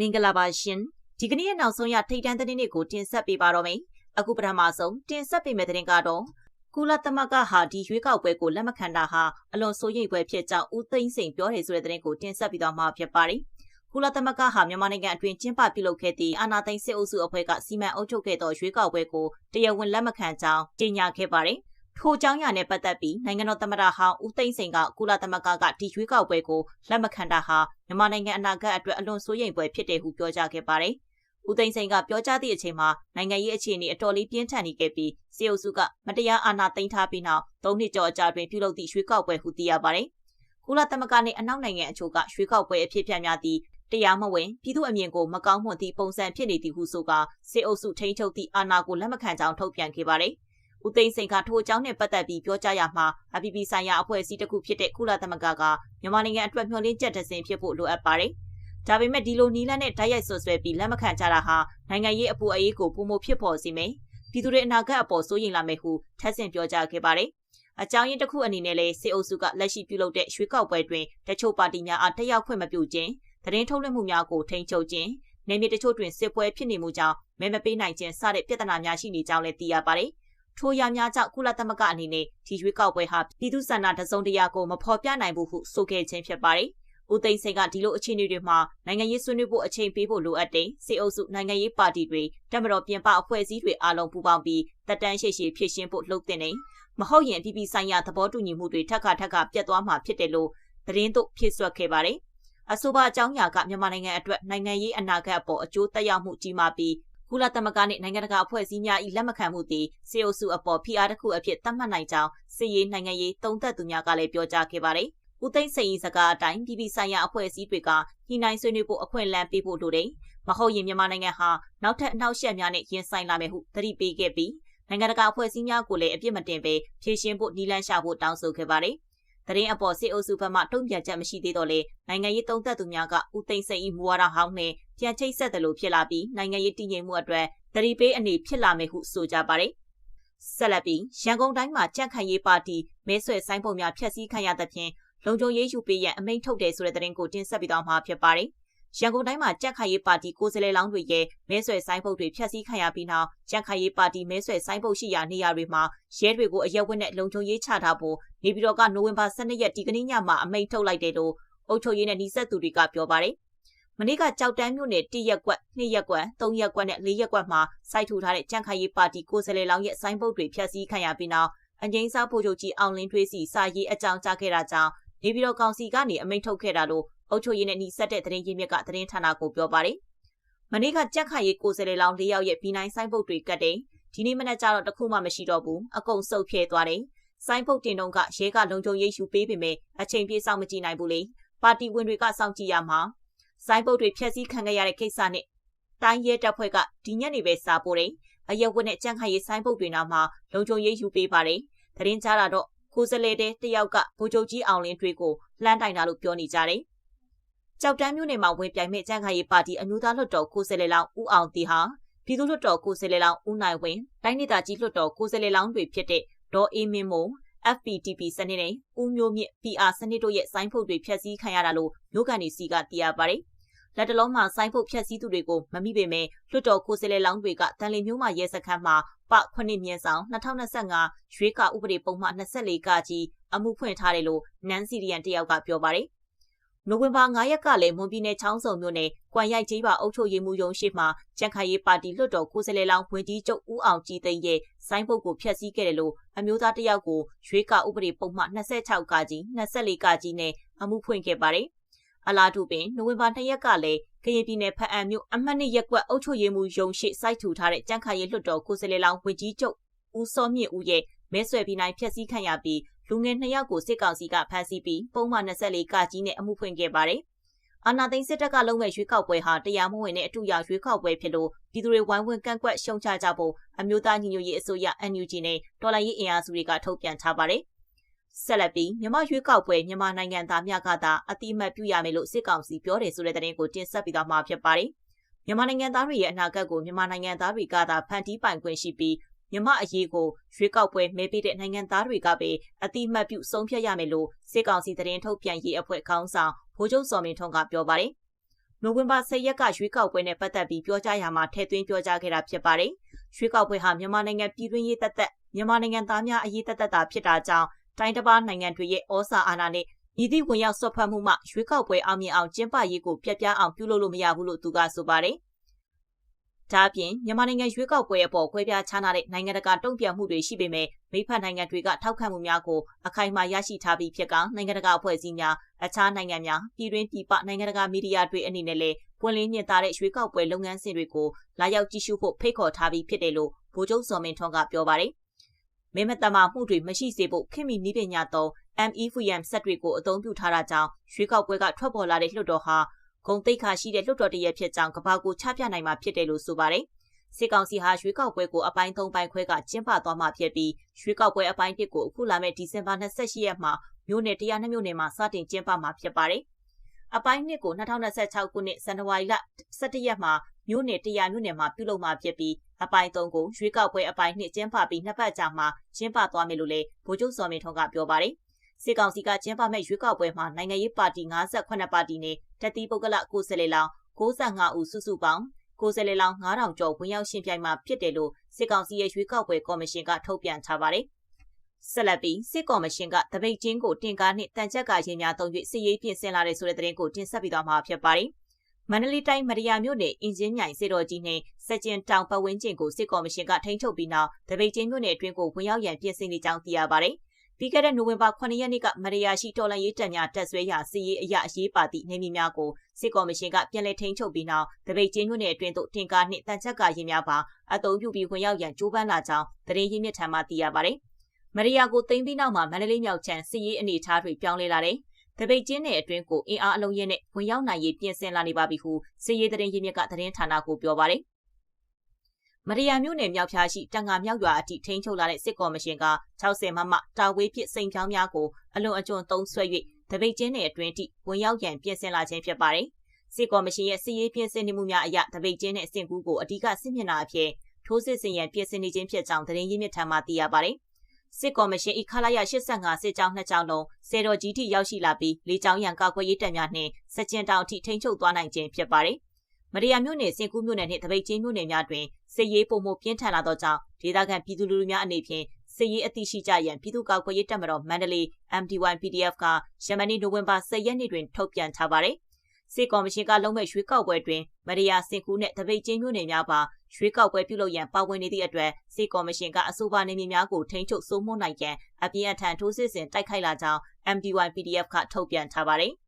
မင်္ဂလာပါရှင်ဒီကနေ့ရဲ့နောက်ဆုံးရထိတ်တန့်သတင်းတွေကိုတင်ဆက်ပေးပါတော့မယ်အခုပထမဆုံးတင်ဆက်ပေးမယ့်သတင်းကတော့ကုလသမဂ္ဂဟာဒီရွေးကောက်ပွဲကိုလက်မခံတာဟာအလွန်စိုးရိမ်ပွဲဖြစ်ကြောင်းဦးသိန်းစိန်ပြောတယ်ဆိုတဲ့သတင်းကိုတင်ဆက်ပြီးတော့မှာဖြစ်ပါတယ်ကုလသမဂ္ဂဟာမြန်မာနိုင်ငံအတွင်းကျင်းပပြုလုပ်ခဲ့သည့်အာဏာသိမ်းစစ်အုပ်စုအဖွဲ့ကစီမံအုပ်ချုပ်ခဲ့သောရွေးကောက်ပွဲကိုတရားဝင်လက်မခံကြောင်းကြေညာခဲ့ပါတယ် ထိုအကြောင်းအရာနဲ့ပတ်သက်ပြီးနိုင်ငံတော်သမ္မတဟောင်းဦးသိန်းစိန်ကကုလသမဂ္ဂကဒီရွေးကောက်ပွဲကိုလက်မခံတာဟာမြန်မာနိုင်ငံအနာဂတ်အတွက်အလွန်စိုးရိမ်ဖွယ်ဖြစ်တယ်ဟုပြောကြားခဲ့ပါတယ်။ဦးသိန်းစိန်ကပြောကြားသည့်အချိန်မှာနိုင်ငံရေးအခြေအနေအတော်လေးပြင်းထန်နေခဲ့ပြီးစီအုပ်စုကမတရားအာဏာသိမ်းထားပြီးနောက်၃နှစ်ကျော်အကြာတွင်ပြုလုပ်သည့်ရွေးကောက်ပွဲဟုသိရပါတယ်။ကုလသမဂ္ဂနှင့်အနောက်နိုင်ငံအချို့ကရွေးကောက်ပွဲအဖြစ်ပြများသည့်တရားမဝင်ပြည်သူအမြင်ကိုမကောင်းမွန်သည့်ပုံစံဖြစ်နေသည်ဟုဆိုကာစစ်အုပ်စုထိန်းချုပ်သည့်အာဏာကိုလက်မခံကြောင်းထုတ်ပြန်ခဲ့ပါတယ်။ ဦးသိန်းစိန်ကထိုအကြောင်းနဲ့ပတ်သက်ပြီးပြောကြားရမှာအပြည်ပြည်ဆိုင်ရာအဖွဲ့အစည်းတစ်ခုဖြစ်တဲ့ကုလသမဂ္ဂကမြန်မာနိုင်ငံအတွက်မျှော်လင့်ချက်တစင်ဖြစ်ဖို့လိုအပ်ပါတယ်။ဒါပေမဲ့ဒီလိုနီလန်းနဲ့တိုက်ရိုက်ဆွဆွဲပြီးလက်မခံကြတာဟာနိုင်ငံရေးအပူအေးကိုပုံမဖြစ်ပေါ်စေမယ်။ပြည်သူတွေအနာဂတ်အပေါ်စိုးရိမ်လာမယ်ဟုထပ်ဆင့်ပြောကြားခဲ့ပါတယ်။အကြောင်းရင်းတစ်ခုအနေနဲ့လည်းစစ်အုပ်စုကလက်ရှိပြုလုပ်တဲ့ရွေးကောက်ပွဲတွင်တချို့ပါတီများအားတက်ရောက်ခွင့်မပြုခြင်းသတင်းထုတ်လွှင့်မှုများကိုထိန်းချုပ်ခြင်းနေမြေတချို့တွင်စစ်ပွဲဖြစ်နေမှုကြောင့်မဲမပေးနိုင်ခြင်းစတဲ့ပြဿနာများရှိနေကြောင်းလည်းသိရပါတယ်။ ထိုရများကြောင့်ကုလသမဂ္ဂအနေနဲ့ဒီရွေးကောက်ပွဲဟာပြည်သူ့ဆန္ဒတစုံတရာကိုမဖော်ပြနိုင်ဘူးဟုဆိုခဲ့ခြင်းဖြစ်ပါတယ်။ဦးသိန်းစိန်ကဒီလိုအခြေအနေတွေမှာနိုင်ငံရေးဆွေးနွေးဖို့အချိန်ပေးဖို့လိုအပ်တယ်။စစ်အုပ်စုနိုင်ငံရေးပါတီတွေတမတော်ပြင်ပအဖွဲ့အစည်းတွေအားလုံးပူးပေါင်းပြီးတက်တန်းရှိရှိဖြစ်ရှင်းဖို့လှုပ်တင်နေ။မဟုတ်ရင်ပြည်ပြည်ဆိုင်ရာသဘောတူညီမှုတွေထပ်ခါထပ်ခါပြတ်သွားမှာဖြစ်တယ်လို့သတင်းတို့ဖြစ်ဆွတ်ခဲ့ပါတယ်။အဆိုပါအကြောင်းအရာကမြန်မာနိုင်ငံအတွက်နိုင်ငံရေးအနာဂတ်အပေါ်အကျိုးသက်ရောက်မှုကြီးမားပြီး ကုလသမဂ္ဂနှင့်နိုင်ငံတကာအဖွဲ့အစည်းများ၏လက်မခံမှုသည်စေအုပ်စုအပေါ်ဖိအားတစ်ခုအဖြစ်သတ်မှတ်နိုင်ကြောင်းစစ်ရေးနိုင်ငံရေးသုံးသပ်သူများကလည်းပြောကြားခဲ့ပါတယ်။ဦးသိန်းစိန်၏စကားအတိုင်းပြည်ပဆိုင်ရာအဖွဲ့အစည်းတွေကညှိနှိုင်းဆွေးနွေးဖို့အခွင့်အလမ်းပေးဖို့လိုတယ်။မဟုတ်ရင်မြန်မာနိုင်ငံဟာနောက်ထပ်အနှောက်အယှက်များနဲ့ရင်ဆိုင်လာမယ်ဟုသတိပေးခဲ့ပြီးနိုင်ငံတကာအဖွဲ့အစည်းများကိုလည်းအပြစ်မတင်ဘဲဖြေရှင်းဖို့နီလန်းရှာဖို့တောင်းဆိုခဲ့ပါတယ်။ သတင်းအပေါ်စစ်အုပ်စုဘက်မှတုံ့ပြန်ချက်မရှိသေးတော့လေနိုင်ငံရေးသုံးသပ်သူများကဦးသိန်းစိန်၏မူဝါဒဟောင်းနဲ့ပြန်ချိတ်ဆက်တယ်လို့ဖြစ်လာပြီးနိုင်ငံရေးတည်ငြိမ်မှုအတွက်သတိပေးအနေဖြစ်လာမယ်ဟုဆိုကြပါတယ်ဆက်လက်ပြီးရန်ကုန်တိုင်းမှာကြန့်ခိုင်ရေးပါတီမဲဆွယ်ဆိုင်ပုံများဖျက်ဆီးခံရသဖြင့်လုံခြုံရေးယူပေးရန်အမိန့်ထုတ်တယ်ဆိုတဲ့သတင်းကိုတင်ဆက်ပြီးတော့မှာဖြစ်ပါတယ် ရန်ကုန်တိုင်းမှာကြက်ခိုင်ရေးပါတီကိုယ်စားလှယ်လောင်းတွေရဲ့မဲဆွယ်ဆိုင်ပုတ်တွေဖျက်ဆီးခံရပြီးနောက်ကြက်ခိုင်ရေးပါတီမဲဆွယ်ဆိုင်ပုတ်ရှိရာနေရာတွေမှာရဲတွေကိုအရက်ဝက်နဲ့လုံခြုံရေးချထားဖို့နေပြည်တော်ကနိုဝင်ဘာ12ရက်ဒီကနေ့ညမှာအမိန့်ထုတ်လိုက်တယ်လို့အုပ်ချုပ်ရေးနဲ့နှိစက်သူတွေကပြောပါတယ်။မနေ့ကကြောက်တန်းမြို့နယ်1ရက်ကွက်2ရက်ကွက်3ရက်ကွက်နဲ့4ရက်ကွက်မှာစိုက်ထူထားတဲ့ကြံခိုင်ရေးပါတီကိုယ်စားလှယ်လောင်းရဲ့ဆိုင်းပုတ်တွေဖျက်ဆီးခံရပြီးနောက်အငိမ့်စားဖို့ချုပ်ကြီးအောင်လင်းထွေးစီစာရေးအကြောင်းကြားခဲ့တာကြောင့်နေပြည်တော်ကောင်စီကနေအမိန့်ထုတ်ခဲ့တာလို့ အုပ်ချုပ်ရေးနဲ့နှိစက်တဲ့သတင်းရင်းမြစ်ကသတင်းဌာနကိုပြောပါတယ်။မနေ့ကကြက်ခါရေးကိုယ်စားလှယ်လောင်း၄ယောက်ရဲ့ဘီနိုင်ဆိုင်ပုတ်တွေကတ်တယ်။ဒီနေ့မနက်ကျတော့တခုမှမရှိတော့ဘူး။အကုန်စုပ်ဖြဲသွားတယ်။ဆိုင်ပုတ်တင်တော့ကရဲကလုံခြုံရေးယူပေးပေမဲ့အချိန်ပြည့်စောင့်မကြည့်နိုင်ဘူးလေ။ပါတီဝင်တွေကစောင့်ကြည့်ရမှာ။ဆိုင်ပုတ်တွေဖျက်ဆီးခံခဲ့ရတဲ့ကိစ္စနဲ့တိုင်းရဲတပ်ဖွဲ့ကဒီညနေပဲစာပို့တယ်။အရက်ဝတ်နဲ့ကြံ့ခိုင်ရေးဆိုင်ပုတ်တွေနာမှာလုံခြုံရေးယူပေးပါတယ်။သတင်းကြားတာတော့ကိုစလဲတဲ့တယောက်ကဗိုလ်ချုပ်ကြီးအောင်လင်းထွေးကိုလှမ်းတိုင်တာလို့ပြောနေကြတယ်။ ကြောက်တန်းမြို့နယ်မှာဝင်ပြိုင်မဲ့ကြံ့ခိုင်ရေးပါတီအမျိုးသားလွှတ်တော်ကိုယ်စားလှယ်လောင်းဦးအောင်တီဟာပြည်သူ့လွှတ်တော်ကိုယ်စားလှယ်လောင်းဦးနိုင်ဝင်းတိုင်းဒေသကြီးလွှတ်တော်ကိုယ်စားလှယ်လောင်းတွေဖြစ်တဲ့ဒေါ်အေးမင်းမိုး FPTP စနစ်နဲ့ဦးမျိုးမြင့် PR စနစ်တို့ရဲ့စိုင်းဖုတ်တွေဖျက်ဆီးခံရတာလို့မြို့ကန်တွေစီကသိရပါတယ်။လက်တလုံးမှာစိုင်းဖုတ်ဖျက်ဆီးသူတွေကိုမမိပေမဲ့လွှတ်တော်ကိုယ်စားလှယ်လောင်းတွေကတန်လီမျိုးမှာရဲစခန်းမှာပခုနှစ်မြင်းဆောင်2025ရွေးကောက်ဥပဒေပုံမှန်24ကကြီးအမှုဖွင့်ထားတယ်လို့နန်စီရီယန်တယောက်ကပြောပါတယ် နိုဝင်ဘာ9ရက်ကလည်းမွန်ပြည်နယ်ချောင်းစုံမြို့နယ်ကွမ်ရိုက်ကြီးပါအုပ်ချုပ်ရေးမှူးရုံးရှိမှကြံခိုင်ရေးပါတီလွှတ်တော်ကိုယ်စားလှယ်လောင်းဝင်ကြီးချုပ်ဦးအောင်ကြည်သိန်းရဲ့ဆိုင်းပုတ်ကိုဖျက်ဆီးခဲ့တယ်လို့အမျိုးသားတယောက်ကိုရွေးကောက်ဥပဒေပုံမှန်26ကကြီး24ကကြီးနဲ့အမှုဖွင့်ခဲ့ပါတယ်။အလားတူပင်နိုဝင်ဘာ2ရက်ကလည်းကရင်ပြည်နယ်ဖအံမြို့အမှတ်2ရက်ကွက်အုပ်ချုပ်ရေးမှူးရုံးရှိစိုက်ထူထားတဲ့ကြံခိုင်ရေးလွှတ်တော်ကိုယ်စားလှယ်လောင်းဝင်ကြီးချုပ်ဦးစောမြင့်ဦးရဲ့မဲဆွယ်ပြီးနိုင်ဖျက်ဆီးခံရပြီး လူငယ်2ယောက်ကိုစစ်ကောင်စီကဖမ်းဆီးပြီးပုံမှန်24ကကြီးနဲ့အမှုဖွင့်ခဲ့ပါတယ်။အာနာသိန်းစစ်တပ်ကလုံးဝရွေးကောက်ပွဲဟာတရားမဝင်တဲ့အတူရောက်ရွေးကောက်ပွဲဖြစ်လို့ပြည်သူတွေဝိုင်းဝန်းကန့်ကွက်ရှုံချကြဖို့အမျိုးသားညီညွတ်ရေးအစိုးရ NUG နဲ့တော်လှန်ရေးအင်အားစုတွေကထုတ်ပြန်ထားပါတယ်။ဆက်လက်ပြီးမြန်မာရွေးကောက်ပွဲမြန်မာနိုင်ငံသားများကသာအတိအမှတ်ပြုရမယ်လို့စစ်ကောင်စီပြောတယ်ဆိုတဲ့သတင်းကိုတင်ဆက်ပြီးတော့မှာဖြစ်ပါတယ်။မြန်မာနိုင်ငံသားတွေရဲ့အနာဂတ်ကိုမြန်မာနိုင်ငံသားတွေကသာဖန်တီးပိုင်ခွင့်ရှိပြီး မြမအရေးကိုရွေးကောက်ပွဲမဲပေးတဲ့နိုင်ငံသားတွေကပဲအတိမတ်ပြုဆုံးဖြတ်ရမယ်လို့စစ်ကောင်စီသတင်းထုတ်ပြန်ရေးအဖွဲ့ခေါင်းဆောင်ဗိုလ်ချုပ်စော်မင်းထွန်းကပြောပါတယ်နိုဝင်ဘာ10ရက်ကရွေးကောက်ပွဲနဲ့ပတ်သက်ပြီးပြောကြားရမှာထည့်သွင်းပြောကြားခဲ့တာဖြစ်ပါတယ်။ရွေးကောက်ပွဲဟာမြန်မာနိုင်ငံပြည်တွင်းရေးသက်သက်မြန်မာနိုင်ငံသားများအရေးသက်သက်တာဖြစ်တာကြောင့်တိုင်းတစ်ပါးနိုင်ငံတွေရဲ့ဩစာအာဏာနဲ့ဤသည့်ဝင်ရောက်ဆွတ်ဖက်မှုမှရွေးကောက်ပွဲအောင်မြင်အောင်ကျင်းပရေးကိုပြတ်ပြားအောင်ပြုလုပ်လို့မရဘူးလို့သူကဆိုပါတယ်။ ဒါအပြင်မြန်မာနိုင်ငံရွေးကောက်ပွဲအပေါ်ခွဲပြားခြားနာတဲ့နိုင်ငံတကာတုံ့ပြန်မှုတွေရှိပေမဲ့မိဖက်နိုင်ငံတွေကထောက်ခံမှုများကိုအခိုင်အမာရရှိထားပြီးဖြစ်ကနိုင်ငံတကာအဖွဲ့အစည်းများအခြားနိုင်ငံများပြည်တွင်းပြည်ပနိုင်ငံတကာမီဒီယာတွေအနေနဲ့လည်းပွင့်လင်းမြင်သာတဲ့ရွေးကောက်ပွဲလုပ်ငန်းစဉ်တွေကိုလာရောက်ကြည့်ရှုဖို့ဖိတ်ခေါ်ထားပြီးဖြစ်တယ်လို့ဗိုလ်ချုပ်စော်မင်းထွန်းကပြောပါတယ်။မင်းမတမာမှုတွေမရှိစေဖို့ခင်မီနီးပညာသုံး MEFM စက်တွေကိုအသုံးပြုထားတာကြောင့်ရွေးကောက်ပွဲကထွက်ပေါ်လာတဲ့လွှတ်တော်ဟာ ဂုံတိတ်ခါရှိတဲ့လွှတ်တော်တရက်ဖြစ်ကြောင်းကဘာကိုချပြနိုင်မှာဖြစ်တယ်လို့ဆိုပါတယ်။စစ်ကောင်စီဟာရွေးကောက်ပွဲကိုအပိုင်း၃ပိုင်းခွဲကကျင်းပသွားမှာဖြစ်ပြီးရွေးကောက်ပွဲအပိုင်း၁ကိုအခုလာမယ့်ဒီဇင်ဘာ28ရက်မှာမြို့နယ်102မြို့နယ်မှာစတင်ကျင်းပမှာဖြစ်ပါတယ်။အပိုင်း1ကို2026ခုနှစ်ဇန်နဝါရီလ17ရက်မှာမြို့နယ်100မြို့နယ်မှာပြုလုပ်မှာဖြစ်ပြီးအပိုင်း3ကိုရွေးကောက်ပွဲအပိုင်း2ကျင်းပပြီးနှစ်ပတ်ကြာမှကျင်းပသွားမယ်လို့လည်းဗိုလ်ချုပ်စော်မင်းထွန်းကပြောပါတယ်။ စစ်ကောင်စီကကျင်းပမဲ့ရွေးကောက်ပွဲမှာနိုင်ငံရေးပါတီ58ပါတီနဲ့တက်တီပုဂ္ဂလကိုယ်စားလှယ်လောင်း65ဦးစုစုပေါင်းကိုယ်စားလှယ်လောင်း9000ကျော်ဝင်ရောက်ရှင်ပြိုင်မှာဖြစ်တယ်လို့စစ်ကောင်စီရဲ့ရွေးကောက်ပွဲကော်မရှင်ကထုတ်ပြန်ထားပါတယ်။ဆက်လက်ပြီးစစ်ကော်မရှင်ကတပိတ်ချင်းကိုတင်ကားနှင့်တန်ချက်ကရင်များသုံး၍စစ်ရေးပြင်ဆင်လာတဲ့ဆိုတဲ့သတင်းကိုတင်ဆက်ပြီးသွားမှာဖြစ်ပါတယ်။မန္တလေးတိုင်းမရယာမြို့နယ်အင်ဂျင်မြိုင်စေတော်ကြီးနှင့်စက်ကျင်တောင်ပတ်ဝန်းကျင်ကိုစစ်ကော်မရှင်ကထိန်းချုပ်ပြီးနောက်တပိတ်ချင်းမြို့နယ်အတွင်းကိုဝင်ရောက်ရန်ပြင်ဆင်နေကြောင်းသိရပါတယ်။ ပြီးခဲ့တဲ့နိုဝင်ဘာ9ရက်နေ့ကမရယာရှိတော်လန်ရေးတပ်များတက်ဆွဲရာစီရေးအရာအရေးပါသည့်နေမြေများကိုစစ်ကော်မရှင်ကပြန်လည်ထိန်းချုပ်ပြီးနောက်တပိတ်ချင်းညွန့်နယ်အတွင်းသို့တင်ကားနှင့်တန်ချက်ကရင်များပါအတုံးပြုပြီးဝင်ရောက်ရန်ကြိုးပမ်းလာကြောင်းသတင်းရင်းမြစ်ထံမှသိရပါတယ်။မရယာကိုသိမ်းပြီးနောက်မှာမန္တလေးမြောက်ချမ်းစီရေးအနေအထားတွေပြောင်းလဲလာတယ်။တပိတ်ချင်းနယ်အတွင်းကိုအင်အားအလုံးရဲနဲ့ဝင်ရောက်နိုင်ရေးပြင်ဆင်လာနေပါပြီဟုစီရေးသတင်းရင်းမြစ်ကသတင်းဌာနကိုပြောပါတယ်။ မရယာမြို့နယ်မြောက်ဖျားရှိတန်ငါမြောက်ရွာအထိထိန်းချုပ်လာတဲ့စစ်ကော်မရှင်က60မမတာဝေးဖြစ်စိန်ချောင်းများကိုအလွန်အကျွံသုံးဆွဲ၍တပိတ်ချင်းနယ်အတွင်းထိဝင်ရောက်ရန်ပြင်ဆင်လာခြင်းဖြစ်ပါတယ်။စစ်ကော်မရှင်ရဲ့စစ်ရေးပြင်ဆင်မှုများအရတပိတ်ချင်းနဲ့အဆင့်ကူးကိုအဓိကစစ်မျက်နှာအဖြစ်ထိုးစစ်ဆင်ရန်ပြင်ဆင်နေခြင်းဖြစ်ကြောင်းသတင်းရင်းမြစ်ထံမှသိရပါတယ်။စစ်ကော်မရှင်ဤခလာရ85စစ်ကြောင်းနှစ်ကြောင်းလုံးစေတော်ကြီးထိရောက်ရှိလာပြီးလေးကြောင်းရန်ကာကွယ်ရေးတပ်များနှင့်စကြင်တောင်ထိထိန်းချုပ်သွားနိုင်ခြင်းဖြစ်ပါတယ်။ မရယာမြို့နယ်စင်ကူးမြို့နယ်နှင့်တပိတ်ချင်းမြို့နယ်များတွင်စစ်ရေးပုံမှုပြင်းထန်လာသောကြောင့်ဒေသခံပြည်သူလူထုများအနေဖြင့်စစ်ရေးအသိရှိကြရန်ပြည်သူ့ကောက်ကွယ်ရေးတပ်မတော်မန္တလေး MD1 PDF ကယမန်နေ့နိုဝင်ဘာ10ရက်နေ့တွင်ထုတ်ပြန်ထားပါတယ်။စစ်ကော်မရှင်ကလုံးမဲ့ရွှေကောက်ပွဲတွင်မရယာစင်ကူးနှင့်တပိတ်ချင်းမြို့နယ်များပါရွှေကောက်ပွဲပြုလုပ်ရန်ပါဝင်နေသည့်အတွက်စစ်ကော်မရှင်ကအဆိုပါနေမြေများကိုထိန်းချုပ်စိုးမိုးနိုင်ရန်အပြင်းအထန်ထိုးစစ်ဆင်တိုက်ခိုက်လာကြောင်း MD1 PDF ကထုတ်ပြန်ထားပါတယ်။